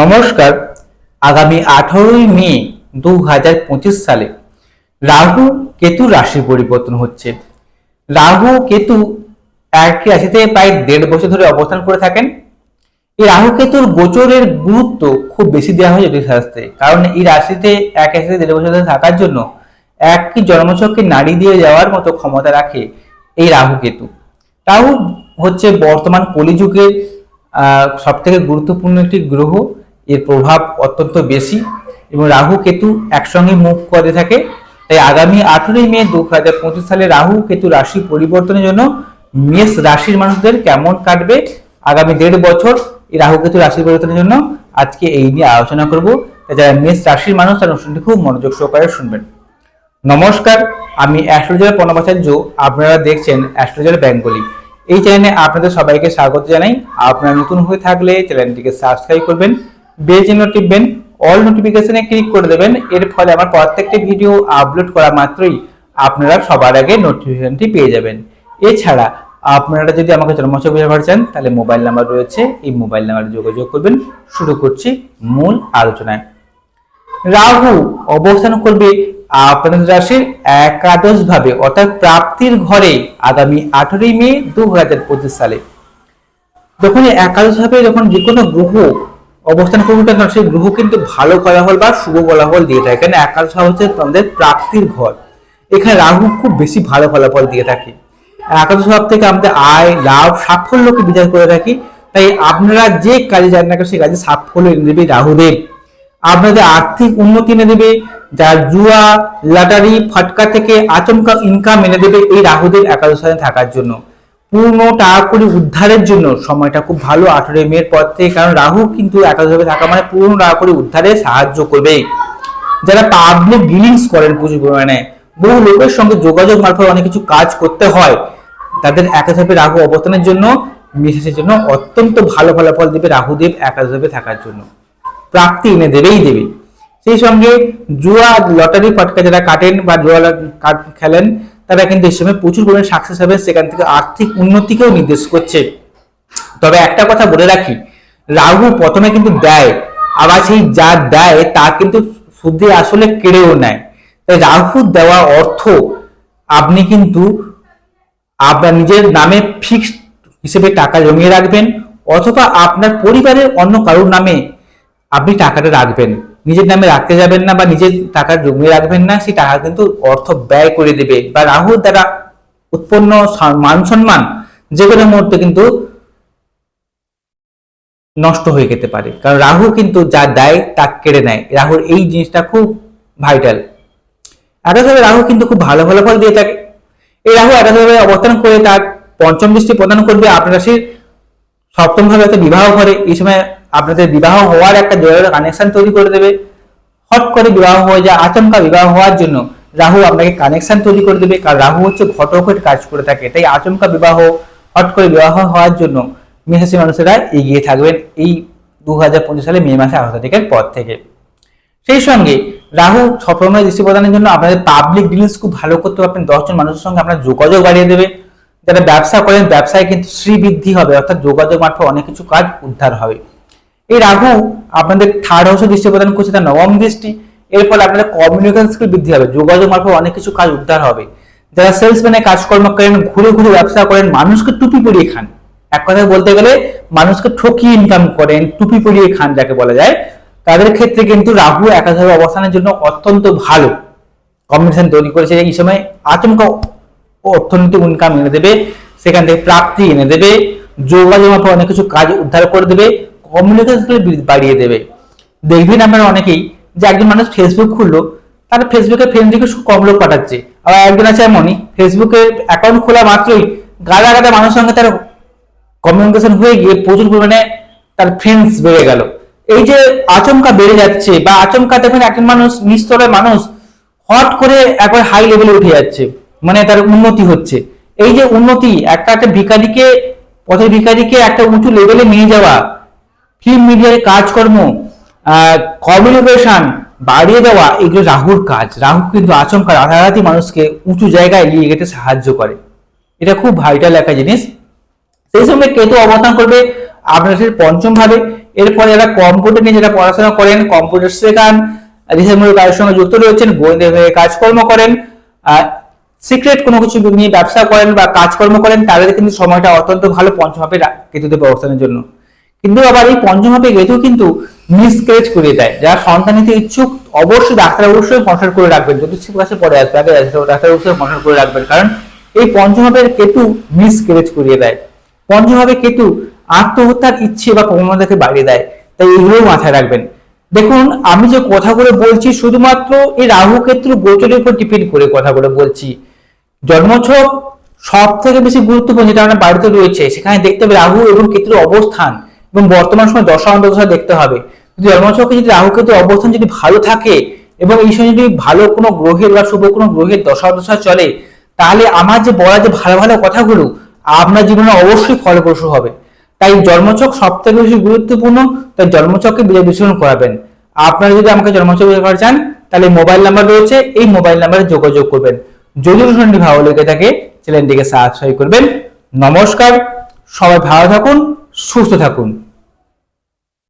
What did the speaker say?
নমস্কার। আগামী আঠারোই মে দু হাজার পঁচিশ সালে রাহু কেতু রাশি পরিবর্তন হচ্ছে। রাহু কেতু একই রাশিতে প্রায় দেড় বছর ধরে অবস্থান করে থাকেন। এই রাহু কেতুর গোচরের গুরুত্ব খুব বেশি দেওয়া হয় জ্যোতিষ শাস্ত্রে কারণ এই রাশিতে এক রাশিতে দেড় বছর ধরে থাকার জন্য একই জন্মছককে নাড়ি দিয়ে যাওয়ার মতো ক্ষমতা রাখে এই রাহু কেতু। রাহু হচ্ছে বর্তমান কলিযুগের সব থেকে গুরুত্বপূর্ণ একটি গ্রহ। এর প্রভাব অত্যন্ত বেশি এবং রাহু কেতু একসঙ্গে মুখ করে থাকে। তাই আগামী আঠেরোই মে দু হাজার পঁচিশ সালে রাহু কেতু রাশি পরিবর্তনের জন্য মেষ রাশির মানুষদের কেমন কাটবে? আগামী দেড় বছর এই রাহু কেতু রাশি পরিবর্তনের জন্য আজকে এই নিয়ে আলোচনা করব। যারা মেষ রাশির মানুষ, তারা অনুষ্ঠানটি খুব মনোযোগ সহকারে শুনবেন। নমস্কার, আমি অ্যাস্ট্রোলজার পর্ণবাচার্য। আপনারা দেখছেন অ্যাস্ট্রোলজার বেঙ্গলি। এই চ্যানেলে আপনাদের সবাইকে স্বাগত জানাই। আপনারা নতুন হয়ে থাকলে চ্যানেলটিকে সাবস্ক্রাইব করবেন। বেল চিহ্ন টিপবেন অল নোটিফিকেশনে ক্লিক করে দেবেন। এর ফলে আমার প্রত্যেকটি ভিডিও আপলোড করা মাত্রই আপনারা সবার আগে নোটিফিকেশনটি পেয়ে যাবেন। এছাড়া আপনারা যদি আমাকে জন্মছক বোঝাতে চান, তাহলে মোবাইল নাম্বার রয়েছে। এই মোবাইল নাম্বারে যোগাযোগ করবেন। শুরু করছি মূল আলোচনায়। রাহু অবস্থান করবে আপনাদের রাশির একাদশ ভাবে অর্থাৎ প্রাপ্তির ঘরে আগামী আঠেরোই মে দু হাজার পঁচিশ সালে। যখন একাদশ ভাবে যখন যে কোনো গ্রহ অবস্থান করবে কেন? সেই গ্রহ কিন্তু ভালো ফলাফল বা শুভ ফলাফল দিয়ে থাকে। কেন? একাদশ হচ্ছে আমাদের প্রাপ্তির ঘর। এখানে রাহু খুব বেশি ভালো ফলাফল দিয়ে থাকে। একাদশ ভাব থেকে আমাদের আয়, লাভ, সাফল্যকে বিচার করে থাকি। তাই আপনারা যে কাজে যান না সেই কাজে সাফল্য এনে দেবে রাহুদেব। আপনাদের আর্থিক উন্নতি এনে দেবে। যার জুয়া, লটারি, ফাটকা থেকে আচমকা ইনকাম এনে দেবে এই রাহুদের একাদশ থাকার জন্য। পূর্ণ টাকা করে উদ্ধারের জন্য সময়টা খুব ভালো। আঠারোই মেয়ের পর থেকে কারণ রাহু কিন্তু একাদশভাবে থাকা মানে পূর্ণ টাকা করে উদ্ধারে সাহায্য করবে। যারা পাবলিক ডিলিংস করেন প্রচুর পরিমাণে, বহু লোকের সঙ্গে যোগাযোগ মারফত অনেক কিছু কাজ করতে হয়। তাদের একাদশভাবে রাহু অবস্থানের জন্য মেষের জন্য অত্যন্ত ভালো ফলাফল দেবে রাহুদেব একাদশভাবে থাকার জন্য। প্রাপ্তি এনে দেবেই দেবে। সেই সঙ্গে জুয়া, লটারি, ফটকা যারা কাটেন বা জুয়া খেলেন তারা কিন্তু এই সময় প্রচুর পরিমাণে সাকসেস হবে, সেখান থেকে আর্থিক উন্নতিকেও নির্দেশ করছে। তবে একটা কথা বলে রাখি রাহু প্রথমে কিন্তু দেয়, আবার সেই যা দেয় তা কিন্তু সুদে আসলে কেড়েও নেয়। তাই রাহু দেওয়া অর্থ আপনি কিন্তু আপনার নিজের নামে ফিক্সড হিসেবে টাকা জমিয়ে রাখবেন, অথবা আপনার পরিবারের অন্য কারোর নামে আপনি টাকাটা রাখবেন। নিজের নামে রাখতে যাবেন না বা নিজের টাকা জমিয়ে রাখবেন না, সেই টাকা কিন্তু অর্থ ব্যয় করে দেবে। বা রাহুর দ্বারা উৎপন্ন মান সম্মান যে কোনো মুহূর্তে কিন্তু নষ্ট হয়ে যেতে পারে। কারণ রাহু কিন্তু যা দেয় তা কেড়ে নেয়। রাহুর এই জিনিসটা খুব ভাইটাল একাধারে রাহু কিন্তু খুব ভালো ভালো ফল দিয়ে থাকে। এই রাহু একাধারে অবস্থান করে তার পঞ্চম দৃষ্টি প্রদান করবে আপনার রাশির সপ্তম ভাবে বিবাহ করে এই সময় আপনাদের বিবাহ হওয়ার একটা জোরালো কানেকশন তৈরি করে দেবে। হট করে বিবাহ হয়ে যায়, আচমকা বিবাহ হওয়ার জন্য রাহু আপনাকে কানেকশন তৈরি করে দেবে, কারণ রাহু হচ্ছে ঘটকের কাজ করে থাকে, তাই আচমকা বিবাহ, হট করে বিবাহ হওয়ার জন্য মেষরাশি মানুষেরা এগিয়ে থাকবেন এই দু হাজার পঁচিশ সালে মে মাসে আঠারো তারিখের পর থেকে। সেই সঙ্গে রাহু সপ্তমের দৃষ্টি প্রদানের জন্য আপনাদের পাবলিক ডিলিংস খুব ভালো করতে পারবেন দশজন মানুষের সঙ্গে আপনার যোগাযোগ বাড়িয়ে দেবে। যারা ব্যবসা করেন, ব্যবসায় কিন্তু শ্রীবৃদ্ধি হবে, অর্থাৎ যোগাযোগ মারফত অনেক কিছু কাজ উদ্ধার হবে। এই রাহু আপনাদের থার্ড হাউসে দৃষ্টি প্রদান করছে, তার নবম দৃষ্টি। এর ফলে আপনাদের কমিউনিকেশন স্কিল বৃদ্ধি হবে, যোগাযোগ মারফত অনেক কিছু কাজ উদ্ধার হবে। যারা সেলসম্যানে কাজকর্ম করেন, ঘুরে ঘুরে ব্যবসা করেন, মানুষকে টুপি পরিয়ে খান। এক কথায় বলতে গেলে, মানুষকে ঠকিয়ে ইনকাম করেন, টুপি পরিয়ে খান যাকে বলা যায়। তাদের ক্ষেত্রে কিন্তু রাহু একাধারে অবস্থানের জন্য অত্যন্ত ভালো। কম্বিনেশন তৈরি করেছে, এই সময় আচমকা অর্থনৈতিক ইনকাম এনে দেবে, সেখান থেকে প্রাপ্তি এনে দেবে, যোগাযোগ মারফত অনেক কিছু কাজ উদ্ধার করে দেবে। কমিউনিকেশন বাড়িয়ে দেবে। দেখবেন আপনারা অনেকেই যে একজন মানুষ ফেসবুক খুললো, তার ফেসবুকে ফ্রেন্ড রিকোয়েস্ট কম লোক পাঠাচ্ছে। আবার একজন আছে এমনই ফেসবুকে অ্যাকাউন্ট খোলা মাত্রই গাদা গাদা মানুষের সঙ্গে তার কমিউনিকেশন হয়ে গিয়ে প্রচুর পরিমাণে তার ফ্রেন্ডস বেড়ে গেল। এই যে আচমকা বেড়ে যাচ্ছে বা আচমকা দেখেন একজন মানুষ নিস্তরের মানুষ হট করে একবার হাই লেভেলে উঠে যাচ্ছে মানে তার উন্নতি হচ্ছে। এই যে উন্নতি, একটা একটা ভিকারিকে পথের ভিকারিকে একটা উঁচু লেভেলে নিয়ে যাওয়া ফিল্ম মিডিয়ায় কাজকর্ম কমিউনিকেশন বাড়িয়ে দেওয়া, এগুলো রাহুর কাজ। রাহু কিন্তু আচমকা রাতারাতি মানুষকে উঁচু জায়গায় নিয়ে যেতে সাহায্য করে। এটা খুব ভাইটাল একটা জিনিস। সেই সঙ্গে কেতু অবস্থান করবে আপনার পঞ্চম ভাবে। এরপরে যারা কম্পিউটার নিয়ে যারা পড়াশোনা করেন কম্পিউটার শেখান রিসার্চমূলক কাজের সঙ্গে যুক্ত রয়েছেন গোয়েন্দা বিভাগে কাজকর্ম করেন সিক্রেট কোনো কিছু নিয়ে ব্যবসা করেন বা কাজকর্ম করেন, তাদের কিন্তু সময়টা অত্যন্ত ভালো পঞ্চমাপে কেতুতে অবস্থানের জন্য। কিন্তু আবার এই পঞ্চমাপে কেতু কিন্তু মিসক্রেজ করিয়ে দেয়। যারা সন্তান নিতে ইচ্ছুক, অবশ্যই ডাক্তার অবশ্যই কনসাল্ট করে রাখবেন। যদি ক্লাসে পড়ে আসবে আগে ডাক্তার অবশ্যই কনসাল্ট করে রাখবেন। কারণ এই পঞ্চমাপের কেতু মিসক্রেজ করিয়ে দেয়। পঞ্চমভাবে কেতু আত্মহত্যার ইচ্ছে বা প্রবণতাকে বাড়িয়ে দেয়। তাই এগুলো মাথায় রাখবেন। দেখুন, আমি যে কথাগুলো বলছি, শুধুমাত্র এই রাহু কেতু গোচরের উপর ডিপেন্ড করে কথাগুলো বলছি। জন্মছক সব থেকে বেশি গুরুত্বপূর্ণ যেটা আমরা বাড়িতে রয়েছে, সেখানে দেখতে হবে রাহু এবং কেতুর অবস্থান। এবং বর্তমান সময় দশা অন্তদশা দেখতে হবে। যদি জন্মছকে যদি রাহু কেতুর অবস্থান যদি ভালো থাকে এবং এই সময় যদি ভালো কোনো গ্রহের বা শুভ কোনো গ্রহের দশা দশা চলে, তাহলে আমার যে বলা যে ভালো ভালো কথাগুলো, আপনার জীবনে অবশ্যই ফলপ্রসূ হবে। তাই জন্মচক সব থেকে বেশি গুরুত্বপূর্ণ, তাই জন্মচককে বিশ্লেষণ করাবেন। আপনারা যদি আমাকে জন্মছক করা চান, তাহলে মোবাইল নাম্বার রয়েছে, এই মোবাইল নাম্বারে যোগাযোগ করবেন। যদি অনুষ্ঠানটি ভালো লেগে থাকে, চ্যানেলটিকে সাবস্ক্রাইব করবেন। নমস্কার, সবাই ভালো থাকুন, সুস্থ থাকুন।